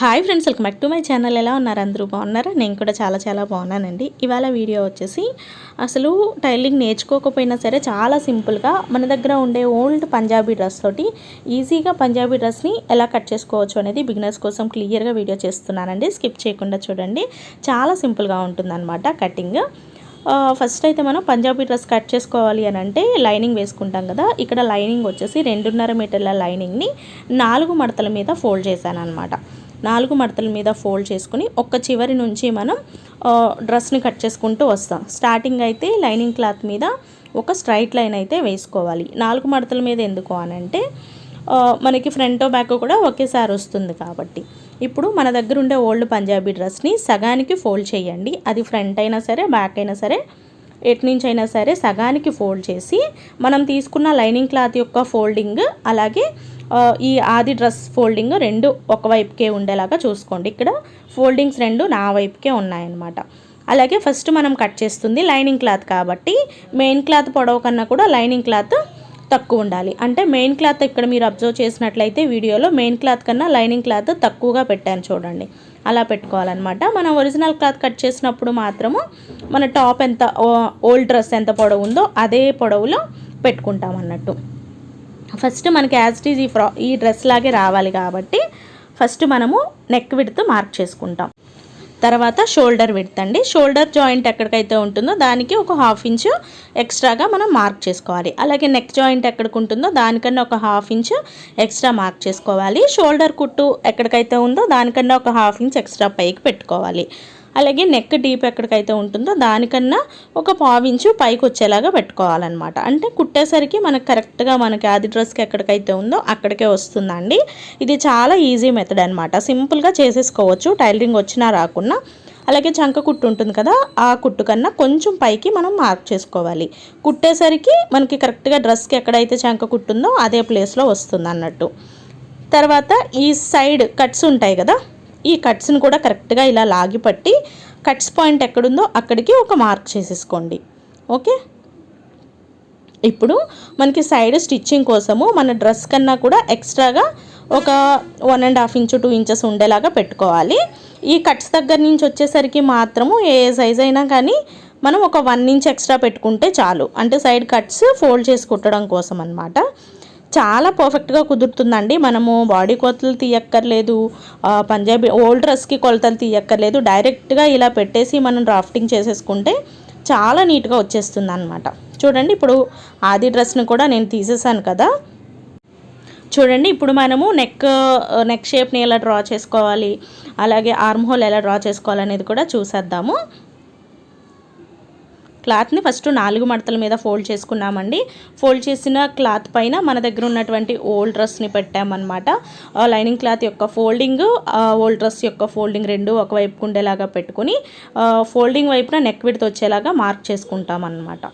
Hi friends welcome back to my channel. ఎలా ఉన్నారు? అందరూ బాగున్నారా? నేను కూడా చాలా చాలా బాగున్నానండి. ఇవాళ వీడియో వచ్చేసి అసలు టైలింగ్ నేర్చుకోకపోయినా సరే చాలా సింపుల్గా మన దగ్గర ఉండే ఓల్డ్ పంజాబీ డ్రెస్ తోటి ఈజీగా పంజాబీ డ్రెస్ని ఎలా కట్ చేసుకోవచ్చు అనేది బిగినర్స్ కోసం క్లియర్గా వీడియో చేస్తున్నానండి. స్కిప్ చేయకుండా చూడండి. చాలా సింపుల్గా ఉంటుందన్నమాట కటింగ్. ఫస్ట్ అయితే మనం పంజాబీ డ్రెస్ కట్ చేసుకోవాలి అని అంటే లైనింగ్ వేసుకుంటాం కదా. ఇక్కడ లైనింగ్ వచ్చేసి రెండున్నర మీటర్ల లైనింగ్ని నాలుగు మడతల మీద ఫోల్డ్ చేశాను అనమాట నాలుగు మడతల మీద ఫోల్డ్ చేసుకుని ఒక్క చివరి నుంచి మనం డ్రెస్ని కట్ చేసుకుంటూ వస్తాం. స్టార్టింగ్ అయితే లైనింగ్ క్లాత్ మీద ఒక స్ట్రైట్ లైన్ అయితే వేసుకోవాలి. నాలుగు మడతల మీద ఎందుకు అని అంటే మనకి ఫ్రంట్ బ్యాక్ కూడా ఒకేసారి వస్తుంది కాబట్టి. ఇప్పుడు మన దగ్గర ఉండే ఓల్డ్ పంజాబీ డ్రెస్ని సగానికి ఫోల్డ్ చేయండి. అది ఫ్రంట్ అయినా సరే బ్యాక్ అయినా సరే ఎటు నుంచి అయినా సరే సగానికి ఫోల్డ్ చేసి మనం తీసుకున్న లైనింగ్ క్లాత్ యొక్క ఫోల్డింగ్ అలాగే ఈ ఆది డ్రెస్ ఫోల్డింగ్ రెండు ఒకవైపుకే ఉండేలాగా చూసుకోండి. ఇక్కడ ఫోల్డింగ్స్ రెండు నా వైపుకే ఉన్నాయన్నమాట. అలాగే ఫస్ట్ మనం కట్ చేస్తుంది లైనింగ్ క్లాత్ కాబట్టి మెయిన్ క్లాత్ పొడవు కన్నా కూడా లైనింగ్ క్లాత్ తక్కువ ఉండాలి. అంటే మెయిన్ క్లాత్ ఇక్కడ మీరు అబ్జర్వ్ చేసినట్లయితే వీడియోలో మెయిన్ క్లాత్ కన్నా లైనింగ్ క్లాత్ తక్కువగా పెట్టాను చూడండి. అలా పెట్టుకోవాలన్నమాట. మనం ఒరిజినల్ క్లాత్ కట్ చేసినప్పుడు మాత్రము మన టాప్ ఎంత ఓల్డ్ డ్రెస్ ఎంత పొడవు ఉందో అదే పొడవులో పెట్టుకుంటాం అన్నట్టు ఫస్ట్ మనకి యాజ్ ఇట్ ఈజ్ ఈ ఫ్రా ఈ డ్రెస్ లాగే రావాలి కాబట్టి ఫస్ట్ మనము నెక్ విడ్త్ మార్క్ చేసుకుంటాం. తర్వాత షోల్డర్ విడ్త్ అండి. షోల్డర్ జాయింట్ ఎక్కడికైతే ఉంటుందో దానికి ఒక హాఫ్ ఇంచు ఎక్స్ట్రాగా మనం మార్క్ చేసుకోవాలి. అలాగే నెక్ జాయింట్ ఎక్కడికి ఉంటుందో దానికన్నా ఒక హాఫ్ ఇంచ్ ఎక్స్ట్రా మార్క్ చేసుకోవాలి. షోల్డర్ కుట్టు ఎక్కడికైతే ఉందో దానికన్నా ఒక హాఫ్ ఇంచ్ ఎక్స్ట్రా పైకి పెట్టుకోవాలి. అలాగే నెక్ డీప్ ఎక్కడికైతే ఉంటుందో దానికన్నా ఒక పావించు పైకి వచ్చేలాగా పెట్టుకోవాలన్నమాట. అంటే కుట్టేసరికి మనకు కరెక్ట్గా మనకి ఆది డ్రెస్కి ఎక్కడికైతే ఉందో అక్కడికే వస్తుందండి. ఇది చాలా ఈజీ మెథడ్ అనమాట సింపుల్గా చేసేసుకోవచ్చు. టైలరింగ్ వచ్చినా రాకున్నా. అలాగే చంక కుట్టు ఉంటుంది కదా ఆ కుట్టు కన్నా కొంచెం పైకి మనం మార్క్ చేసుకోవాలి. కుట్టేసరికి మనకి కరెక్ట్గా డ్రెస్కి ఎక్కడైతే చంక కుట్టుందో అదే ప్లేస్లో వస్తుంది అన్నట్టు. తర్వాత ఈ సైడ్ కట్స్ ఉంటాయి కదా ఈ కట్స్ని కూడా కరెక్ట్గా ఇలా లాగి పట్టి కట్స్ పాయింట్ ఎక్కడుందో అక్కడికి ఒక మార్క్ చేసేసుకోండి. ఓకే? ఇప్పుడు మనకి సైడ్ స్టిచ్చింగ్ కోసము మన డ్రెస్ కన్నా కూడా ఎక్స్ట్రాగా ఒక one and half inch two inches ఉండేలాగా పెట్టుకోవాలి. ఈ కట్స్ దగ్గర నుంచి వచ్చేసరికి మాత్రము ఏ సైజ్ అయినా కానీ మనం ఒక వన్ ఇంచ్ ఎక్స్ట్రా పెట్టుకుంటే చాలు. అంటే సైడ్ కట్స్ ఫోల్డ్ చేసి కుట్టడం కోసం అనమాట చాలా పర్ఫెక్ట్గా కుదురుతుందండి. మనము బాడీ కొలతలు తీయక్కర్లేదు పంజాబీ ఓల్డ్ డ్రెస్కి కొలతలు తీయక్కర్లేదు. డైరెక్ట్గా ఇలా పెట్టేసి మనం డ్రాఫ్టింగ్ చేసేసుకుంటే చాలా నీట్గా వచ్చేస్తుంది అనమాట చూడండి ఇప్పుడు ఆది డ్రెస్ని కూడా నేను తీసేసాను కదా. చూడండి ఇప్పుడు మనము నెక్ నెక్ షేప్ని ఎలా డ్రా చేసుకోవాలి అలాగే ఆర్మ్ హోల్ ఎలా డ్రా చేసుకోవాలనేది కూడా చూసేద్దాము. క్లాత్ని ఫస్ట్ నాలుగు మడతల మీద ఫోల్డ్ చేసుకున్నామండి. ఫోల్డ్ చేసిన క్లాత్ పైన మన దగ్గర ఉన్నటువంటి ఓల్డ్ డ్రెస్ని పెట్టామన్నమాట. లైనింగ్ క్లాత్ యొక్క ఫోల్డింగ్ ఓల్డ్ డ్రెస్ యొక్క ఫోల్డింగ్ రెండు ఒకవైపు ఉండేలాగా పెట్టుకుని ఫోల్డింగ్ వైపున నెక్ విడ్త్ వచ్చేలాగా మార్క్ చేసుకుంటాం అన్నమాట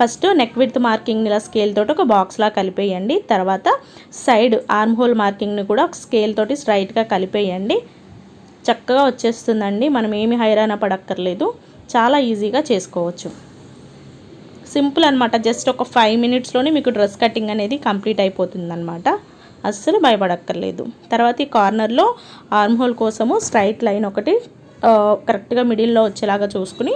ఫస్ట్ నెక్ విత్ మార్కింగ్ ఇలా స్కేల్ తోటి ఒక బాక్స్లా కలిపేయండి. తర్వాత సైడ్ ఆర్మ్ హోల్ మార్కింగ్ని కూడా ఒక స్కేల్ తోటి స్ట్రైట్గా కలిపేయండి. చక్కగా వచ్చేస్తుందండి. మనం ఏమి హైరాణ పడక్కర్లేదు. చాలా ఈజీగా చేసుకోవచ్చు. సింపుల్ అనమాట జస్ట్ ఒక ఫైవ్ మినిట్స్లోనే మీకు డ్రెస్ కటింగ్ అనేది కంప్లీట్ అయిపోతుంది అనమాట అస్సలు భయపడక్కర్లేదు. తర్వాత ఈ కార్నర్లో ఆర్మ్ హోల్ కోసము స్ట్రైట్ లైన్ ఒకటి కరెక్ట్గా మిడిల్లో వచ్చేలాగా చూసుకుని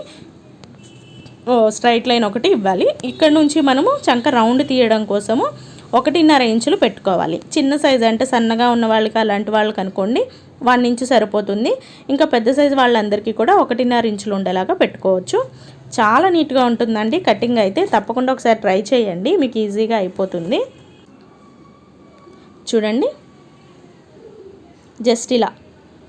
ఓ, స్ట్రైట్ లైన్ ఒకటి ఇవ్వాలి. ఇక్కడ నుంచి మనము చంక రౌండ్ తీయడం కోసము ఒకటిన్నర ఇంచులు పెట్టుకోవాలి. చిన్న సైజ్ అంటే సన్నగా ఉన్న వాళ్ళకి అలాంటి వాళ్ళకి అనుకోండి వన్ ఇంచు సరిపోతుంది. ఇంకా పెద్ద సైజు వాళ్ళందరికీ కూడా ఒకటిన్నర ఇంచులు ఉండేలాగా పెట్టుకోవచ్చు. చాలా నీట్గా ఉంటుందండి. కటింగ్ అయితే తప్పకుండా ఒకసారి ట్రై చేయండి. మీకు ఈజీగా అయిపోతుంది. చూడండి. జస్ట్ ఇలా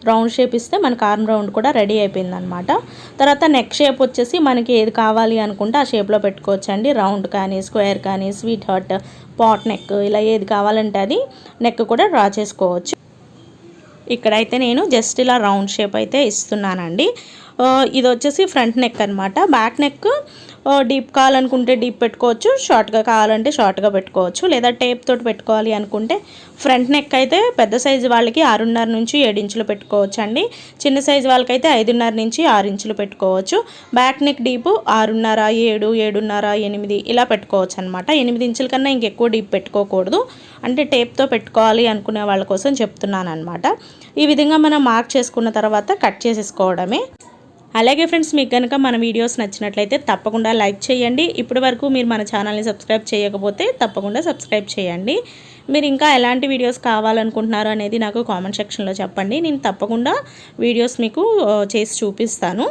రౌండ్ షేప్ ఇస్తే మనకు ఆర్మ్ రౌండ్ కూడా రెడీ అయిపోయింది అనమాట తర్వాత నెక్ షేప్ వచ్చేసి మనకి ఏది కావాలి అనుకుంటే ఆ షేప్లో పెట్టుకోవచ్చు అండి రౌండ్ కానీ స్క్వేర్ కానీ స్వీట్ హార్ట్ పాట్ నెక్ ఇలా ఏది కావాలంటే అది నెక్ కూడా డ్రా చేసుకోవచ్చు. ఇక్కడైతే నేను జస్ట్ ఇలా రౌండ్ షేప్ అయితే ఇస్తున్నానండి. ఇది వచ్చేసి ఫ్రంట్ నెక్ అనమాట బ్యాక్ నెక్ డీప్ కావాలనుకుంటే డీప్ పెట్టుకోవచ్చు షార్ట్గా కావాలంటే షార్ట్గా పెట్టుకోవచ్చు లేదా టేప్ తోటి పెట్టుకోవాలి అనుకుంటే ఫ్రంట్ నెక్ అయితే పెద్ద సైజు వాళ్ళకి ఆరున్నర నుంచి ఏడు ఇంచులు పెట్టుకోవచ్చు అండి చిన్న సైజు వాళ్ళకైతే ఐదున్నర నుంచి ఆరు ఇంచులు పెట్టుకోవచ్చు. బ్యాక్ నెక్ డీప్ ఆరున్నర ఏడు ఏడున్నర ఎనిమిది ఇలా పెట్టుకోవచ్చు అనమాట ఎనిమిది ఇంచుల కన్నా ఇంకెక్కువ డీప్ పెట్టుకోకూడదు. అంటే టేప్తో పెట్టుకోవాలి అనుకునే వాళ్ళ కోసం చెప్తున్నాను అనమాట ఈ విధంగా మనం మార్క్ చేసుకున్న తర్వాత కట్ చేసేసుకోవడమే. అలాగే ఫ్రెండ్స్ మీకు కనుక మన వీడియోస్ నచ్చినట్లయితే తప్పకుండా లైక్ చేయండి. ఇప్పటి వరకు మీరు మన ఛానల్ని సబ్స్క్రైబ్ చేయకపోతే తప్పకుండా సబ్స్క్రైబ్ చేయండి. మీరు ఇంకా ఎలాంటి వీడియోస్ కావాలనుకుంటున్నారు అనేది నాకు కామెంట్ సెక్షన్లో చెప్పండి. నేను తప్పకుండా వీడియోస్ మీకు చేసి చూపిస్తాను.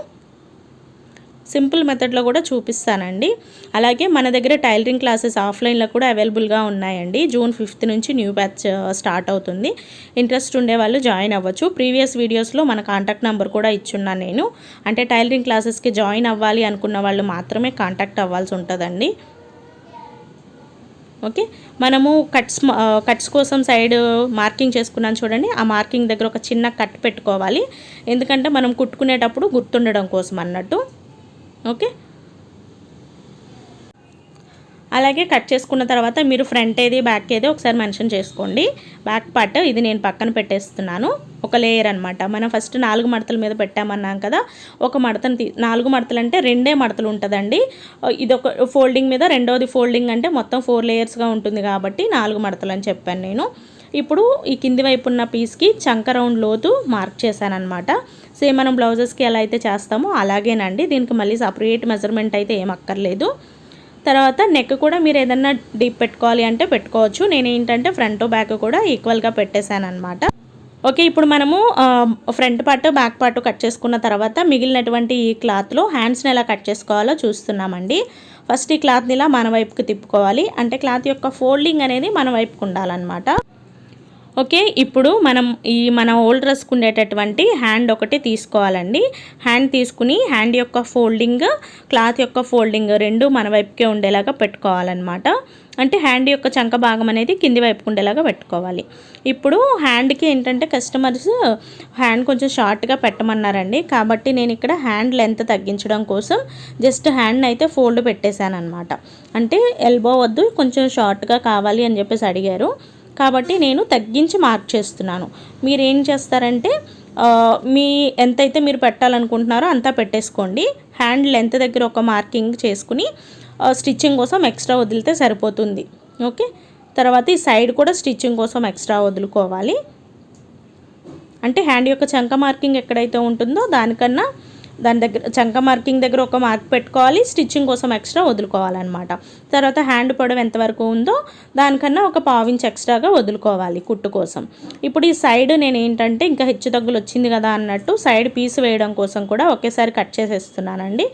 సింపుల్ మెథడ్లో కూడా చూపిస్తానండి. అలాగే మన దగ్గర టైలరింగ్ క్లాసెస్ ఆఫ్లైన్లో కూడా అవైలబుల్గా ఉన్నాయండి. జూన్ ఫిఫ్త్ నుంచి న్యూ బ్యాచ్ స్టార్ట్ అవుతుంది. ఇంట్రెస్ట్ ఉండే వాళ్ళు జాయిన్ అవ్వచ్చు. ప్రీవియస్ వీడియోస్లో మన కాంటాక్ట్ నెంబర్ కూడా ఇచ్చున్నాను నేను. అంటే టైలరింగ్ క్లాసెస్కి జాయిన్ అవ్వాలి అనుకున్న వాళ్ళు మాత్రమే కాంటాక్ట్ అవ్వాల్సి ఉంటుందండి. ఓకే? మనము కట్స్ కట్స్ కోసం సైడ్ మార్కింగ్ చేసుకున్నాను చూడండి. ఆ మార్కింగ్ దగ్గర ఒక చిన్న కట్ పెట్టుకోవాలి. ఎందుకంటే మనం కుట్టుకునేటప్పుడు గుర్తుండడం కోసం అన్నట్టు. ఓకే? అలాగే కట్ చేసుకున్న తర్వాత మీరు ఫ్రంట్ ఏది బ్యాక్ ఏది ఒకసారి మెన్షన్ చేసుకోండి. బ్యాక్ పార్ట్ ఇది నేను పక్కన పెట్టేస్తున్నాను. ఒక లేయర్ అనమాట మనం ఫస్ట్ నాలుగు మడతల మీద పెట్టామన్నాం కదా ఒక మడతను తీ నాలుగు మడతలు అంటే రెండే మడతలు ఉంటుందండి. ఇది ఒక ఫోల్డింగ్ మీద రెండోది ఫోల్డింగ్ అంటే మొత్తం ఫోర్ లేయర్స్గా ఉంటుంది కాబట్టి నాలుగు మడతలు అని చెప్పాను నేను. ఇప్పుడు ఈ కింది వైపు ఉన్న పీస్కి చంక రౌండ్ లోతు మార్క్ చేశాను అనమాట సేమ్ మనం బ్లౌజెస్కి ఎలా అయితే చేస్తామో అలాగేనండి. దీనికి మళ్ళీ సపరేట్ మెజర్మెంట్ అయితే ఏం అక్కర్లేదు. తర్వాత నెక్ కూడా మీరు ఏదన్నా డీప్ పెట్టుకోవాలి అంటే పెట్టుకోవచ్చు. నేను ఏంటంటే ఫ్రంట్ బ్యాక్ కూడా ఈక్వల్గా పెట్టేశాను అనమాట ఓకే ఇప్పుడు మనము front part back part cut చేసుకున్న తర్వాత మిగిలినటువంటి ఈ క్లాత్లో హ్యాండ్స్ని ఎలా కట్ చేసుకోవాలో చూస్తున్నామండి. ఫస్ట్ ఈ క్లాత్ని ఇలా మన వైపుకి తిప్పుకోవాలి. అంటే క్లాత్ యొక్క ఫోల్డింగ్ అనేది మన వైపుకు ఉండాలన్నమాట. ఓకే ఇప్పుడు మనం ఈ మన ఓల్డ్ డ్రెస్కి ఉండేటటువంటి హ్యాండ్ ఒకటి తీసుకోవాలండి. హ్యాండ్ తీసుకుని హ్యాండ్ యొక్క ఫోల్డింగ్ క్లాత్ యొక్క ఫోల్డింగ్ రెండు మన వైపుకే ఉండేలాగా పెట్టుకోవాలన్నమాట. అంటే హ్యాండ్ యొక్క చంక భాగం అనేది కింది వైపుకు ఉండేలాగా పెట్టుకోవాలి. ఇప్పుడు హ్యాండ్కి ఏంటంటే కస్టమర్స్ హ్యాండ్ కొంచెం షార్ట్గా పెట్టమన్నారండి. కాబట్టి నేను ఇక్కడ హ్యాండ్ లెంత్ తగ్గించడం కోసం జస్ట్ హ్యాండ్ అయితే ఫోల్డ్ పెట్టేశాను అనమాట అంటే ఎల్బో వద్దు కొంచెం షార్ట్గా కావాలి అని చెప్పేసి అడిగారు. కాబట్టి నేను తగ్గించి మార్క్ చేస్తున్నాను. మీరు ఏం చేస్తారంటే మీ ఎంతైతే మీరు పెట్టాలనుకుంటున్నారో అంతా పెట్టేసుకోండి. హ్యాండ్ లెంత్ దగ్గర ఒక మార్కింగ్ చేసుకుని స్టిచ్చింగ్ కోసం ఎక్స్ట్రా వదిలితే సరిపోతుంది. ఓకే? తర్వాత ఈ సైడ్ కూడా స్టిచ్చింగ్ కోసం ఎక్స్ట్రా వదులుకోవాలి. అంటే హ్యాండ్ యొక్క చంక మార్కింగ్ ఎక్కడైతే ఉంటుందో దానికన్నా దాని దగ్గర చంక మార్కింగ్ దగ్గర ఒక మార్క్ పెట్టుకోవాలి స్టిచ్చింగ్ కోసం ఎక్స్ట్రా వదులుకోవాలన్నమాట. తర్వాత హ్యాండ్ పొడవు ఎంతవరకు ఉందో దానికన్నా ఒక పావించ్ ఎక్స్ట్రాగా వదులుకోవాలి కుట్టు కోసం. ఇప్పుడు ఈ సైడ్ నేను ఏంటంటే ఇంకా హెచ్చు తగ్గులు వచ్చింది కదా అన్నట్టు సైడ్ పీస్ వేయడం కోసం కూడా ఒకేసారి కట్ చేసేస్తున్నానండి.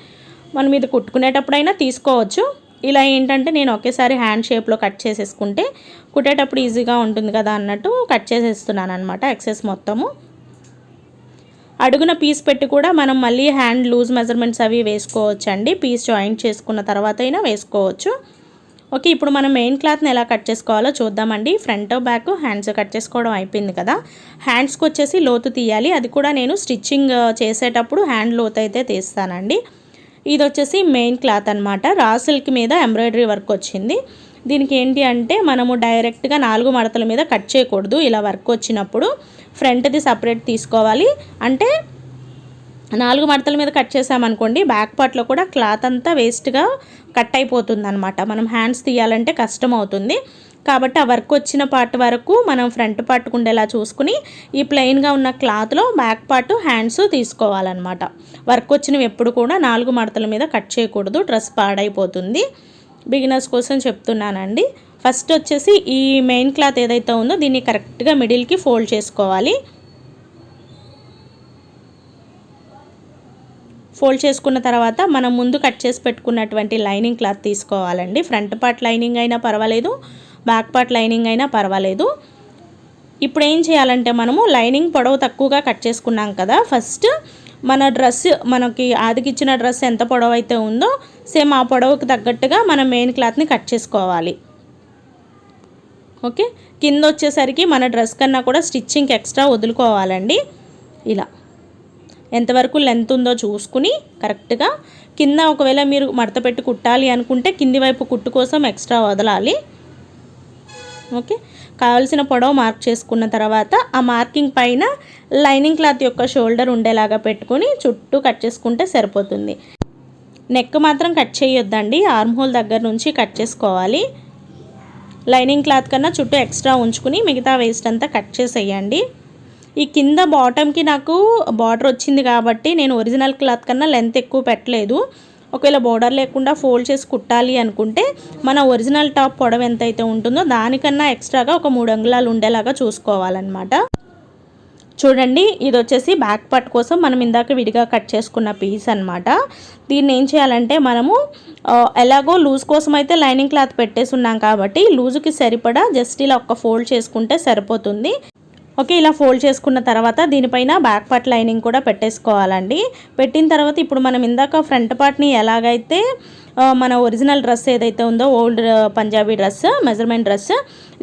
మనం ఇది కుట్టుకునేటప్పుడైనా తీసుకోవచ్చు. ఇలా ఏంటంటే నేను ఒకేసారి హ్యాండ్ షేప్లో కట్ చేసేసుకుంటే కుట్టేటప్పుడు ఈజీగా ఉంటుంది కదా అన్నట్టు కట్ చేసేస్తున్నాను అనమాట ఎక్సెస్ మొత్తము. అడుగున పీస్ పెట్టి కూడా మనం మళ్ళీ హ్యాండ్ లూజ్ మెజర్మెంట్స్ అవి వేసుకోవచ్చు అండి పీస్ జాయింట్ చేసుకున్న తర్వాత అయినా వేసుకోవచ్చు. ఓకే ఇప్పుడు మనం మెయిన్ క్లాత్ని ఎలా కట్ చేసుకోవాలో చూద్దామండి. ఫ్రంట్ బ్యాక్ హ్యాండ్స్ కట్ చేసుకోవడం అయిపోయింది కదా. హ్యాండ్స్కి వచ్చేసి లోతు తీయాలి. అది కూడా నేను స్టిచ్చింగ్ uh, చేసేటప్పుడు హ్యాండ్ లోతు అయితే తీస్తానండి. ఇది వచ్చేసి మెయిన్ క్లాత్ అనమాట రా సిల్క్ మీద ఎంబ్రాయిడరీ వర్క్ వచ్చింది. దీనికి ఏంటి అంటే మనము డైరెక్ట్గా నాలుగు మడతల మీద కట్ చేయకూడదు. ఇలా వర్క్ వచ్చినప్పుడు ఫ్రంట్ది సపరేట్ తీసుకోవాలి. అంటే నాలుగు మడతల మీద కట్ చేసామనుకోండి బ్యాక్ పార్ట్లో కూడా క్లాత్ అంతా వేస్ట్గా కట్ అయిపోతుంది అనమాట మనం హ్యాండ్స్ తీయాలంటే కష్టం అవుతుంది. కాబట్టి ఆ వర్క్ వచ్చిన పార్ట్ వరకు మనం ఫ్రంట్ పార్ట్కు ఉండేలా చూసుకుని ఈ ప్లెయిన్గా ఉన్న క్లాత్లో బ్యాక్ పార్ట్ హ్యాండ్స్ తీసుకోవాలన్నమాట. వర్క్ వచ్చినవి ఎప్పుడు కూడా నాలుగు మడతల మీద కట్ చేయకూడదు. డ్రెస్ పాడైపోతుంది. బిగినర్స్ కోసం చెప్తున్నానండి. ఫస్ట్ వచ్చేసి ఈ మెయిన్ క్లాత్ ఏదైతే ఉందో దీన్ని కరెక్ట్గా మిడిల్కి ఫోల్డ్ చేసుకోవాలి. ఫోల్డ్ చేసుకున్న తర్వాత మనం ముందు కట్ చేసి పెట్టుకున్నటువంటి లైనింగ్ క్లాత్ తీసుకోవాలండి. ఫ్రంట్ పార్ట్ లైనింగ్ అయినా పర్వాలేదు బ్యాక్ పార్ట్ లైనింగ్ అయినా పర్వాలేదు. ఇప్పుడు ఏం చేయాలంటే మనము లైనింగ్ పొడవు తక్కువగా కట్ చేసుకున్నాం కదా ఫస్ట్ మన డ్రెస్ మనకి ఆదికిచ్చిన డ్రెస్ ఎంత పొడవు అయితే ఉందో సేమ్ ఆ పొడవుకు తగ్గట్టుగా మనం మెయిన్ క్లాత్ని కట్ చేసుకోవాలి. ఓకే? కింద వచ్చేసరికి మన డ్రెస్ కన్నా కూడా స్టిచ్చింగ్ ఎక్స్ట్రా వదులుకోవాలండి. ఇలా. ఎంతవరకు లెంత్ ఉందో చూసుకుని కరెక్ట్గా కింద ఒకవేళ మీరు మడత పెట్టి కుట్టాలి అనుకుంటే కింది వైపు కుట్టు కోసం ఎక్స్ట్రా వదలాలి. ఓకే? కావాల్సిన పొడవు మార్క్ చేసుకున్న తర్వాత ఆ మార్కింగ్ పైన లైనింగ్ క్లాత్ యొక్క షోల్డర్ ఉండేలాగా పెట్టుకొని చుట్టూ కట్ చేసుకుంటే సరిపోతుంది. నెక్ మాత్రం కట్ చేయొద్దండి. ఆర్మ్ హోల్ దగ్గర నుంచి కట్ చేసుకోవాలి. లైనింగ్ క్లాత్ కన్నా చుట్టూ ఎక్స్ట్రా ఉంచుకుని మిగతా వేస్ట్ అంతా కట్ చేసేయండి. ఈ కింద బాటమ్కి నాకు బార్డర్ వచ్చింది కాబట్టి నేను ఒరిజినల్ క్లాత్ కన్నా లెంత్ ఎక్కువ పెట్టలేదు. ఒకవేళ బోర్డర్ లేకుండా ఫోల్డ్ చేసి కుట్టాలి అనుకుంటే మన ఒరిజినల్ టాప్ పొడవు ఎంత అయితే ఉంటుందో దానికన్నా ఎక్స్ట్రాగా ఒక మూడు అంగుళాలు ఉండేలాగా చూసుకోవాలన్నమాట. చూడండి ఇది వచ్చేసి బ్యాక్ పార్ట్ కోసం మనం ఇందాక విడిగా కట్ చేసుకున్న పీస్ అనమాట దీన్ని ఏం చేయాలంటే మనము ఎలాగో లూజ్ కోసం అయితే లైనింగ్ క్లాత్ పెట్టేసి ఉన్నాం కాబట్టి లూజుకి సరిపడా జస్ట్ ఇలా ఒక ఫోల్డ్ చేసుకుంటే సరిపోతుంది. ఓకే ఇలా ఫోల్డ్ చేసుకున్న తర్వాత దీనిపైన బ్యాక్ పార్ట్ లైనింగ్ కూడా పెట్టేసుకోవాలండి. పెట్టిన తర్వాత ఇప్పుడు మనం ఇందాక ఫ్రంట్ పార్ట్ని ఎలాగైతే మన ఒరిజినల్ డ్రెస్ ఏదైతే ఉందో old Punjabi dress measurement dress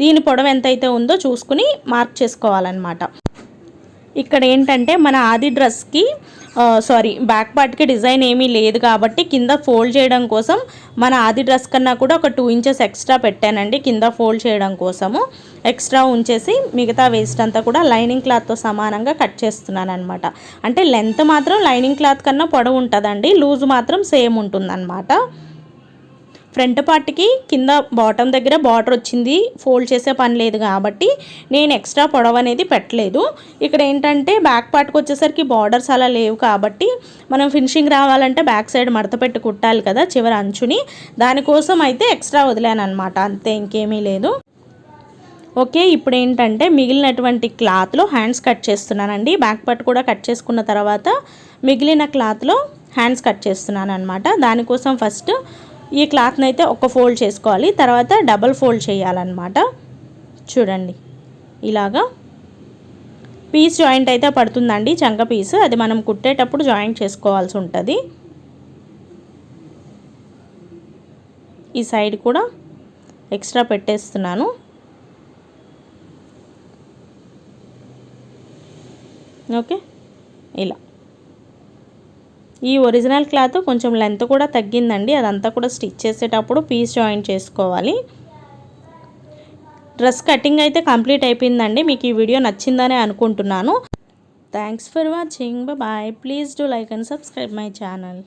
దీని పొడవు ఎంత అయితే ఉందో చూసుకుని మార్క్ చేసుకోవాలన్నమాట. ఇక్కడ ఏంటంటే మన ఆది డ్రెస్కి సారీ బ్యాక్ పార్ట్కి డిజైన్ ఏమీ లేదు కాబట్టి కింద ఫోల్డ్ చేయడం కోసం మన ఆది డ్రెస్ కన్నా కూడా ఒక టూ ఇంచెస్ ఎక్స్ట్రా పెట్టానండి కింద ఫోల్డ్ చేయడం కోసము. ఎక్స్ట్రా ఉంచేసి మిగతా వేస్ట్ అంతా కూడా లైనింగ్ క్లాత్తో సమానంగా కట్ చేస్తున్నాను అనమాట అంటే లెంత్ మాత్రం లైనింగ్ క్లాత్ కన్నా పొడవు ఉంటుందండి లూజ్ మాత్రం సేమ్ ఉంటుందన్నమాట. ఫ్రంట్ పార్ట్కి కింద బాటమ్ దగ్గర బార్డర్ వచ్చింది. ఫోల్డ్ చేసే పని లేదు కాబట్టి నేను ఎక్స్ట్రా పొడవు అనేది పెట్టలేదు. ఇక్కడ ఏంటంటే బ్యాక్ పార్ట్కి వచ్చేసరికి బార్డర్స్ అలా లేవు కాబట్టి మనం ఫినిషింగ్ రావాలంటే బ్యాక్ సైడ్ మడత పెట్టి కుట్టాలి కదా చివరి అంచుని. దానికోసం అయితే ఎక్స్ట్రా వదిలాను అనమాట అంతే ఇంకేమీ లేదు. ఓకే ఇప్పుడు ఏంటంటే మిగిలినటువంటి క్లాత్లో హ్యాండ్స్ కట్ చేస్తున్నానండి. బ్యాక్ పార్ట్ కూడా కట్ చేసుకున్న తర్వాత మిగిలిన క్లాత్లో హ్యాండ్స్ కట్ చేస్తున్నాను అనమాట దానికోసం ఫస్ట్ ఈ క్లాత్ని అయితే ఒక ఫోల్డ్ చేసుకోవాలి. తర్వాత డబల్ ఫోల్డ్ చేయాలన్నమాట. చూడండి. ఇలాగా పీస్ జాయింట్ అయితే పడుతుందండి చంక పీస్. అది మనం కుట్టేటప్పుడు జాయింట్ చేసుకోవాల్సి ఉంటుంది. ఈ సైడ్ కూడా ఎక్స్ట్రా పెట్టేస్తున్నాను. ఓకే. ఇలా. ఈ ఒరిజినల్ క్లాత్ కొంచెం లెంత్ కూడా తగ్గిందండి. అదంతా కూడా స్టిచ్ చేసేటప్పుడు పీస్ జాయిన్ చేసుకోవాలి. డ్రెస్ కటింగ్ అయితే కంప్లీట్ అయిపోయిందండి. మీకు ఈ వీడియో నచ్చిందనే అనుకుంటున్నాను. Thanks for watching. Bye. Please do like and subscribe my channel.